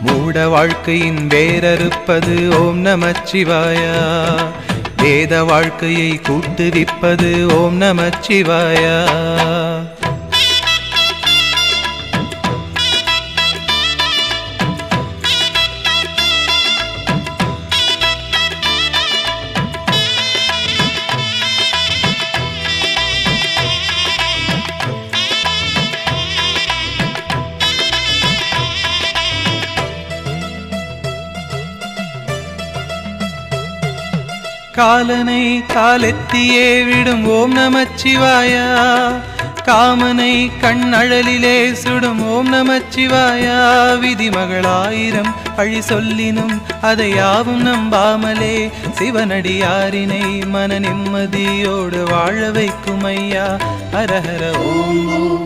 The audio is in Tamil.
மூட வாழ்க்கையின் வேரறுப்பது ஓம் நமச்சிவாயா வேத வாழ்க்கையை கூட்டுவிப்பது ஓம் நமச்சிவாயா காலனை காலெத்தியே விடும் ஓம் நமச்சிவாயா. காமனை கண்ணழலிலே சுடும் ஓம் நமச்சிவாயா. விதிமகளாயிரம் பழி சொல்லினும் அதை யாவும் நம்பாமலே சிவனடியாரினை மன நிம்மதியோடு வாழ வைக்கும் ஐயா ஹரஹர ஓம்.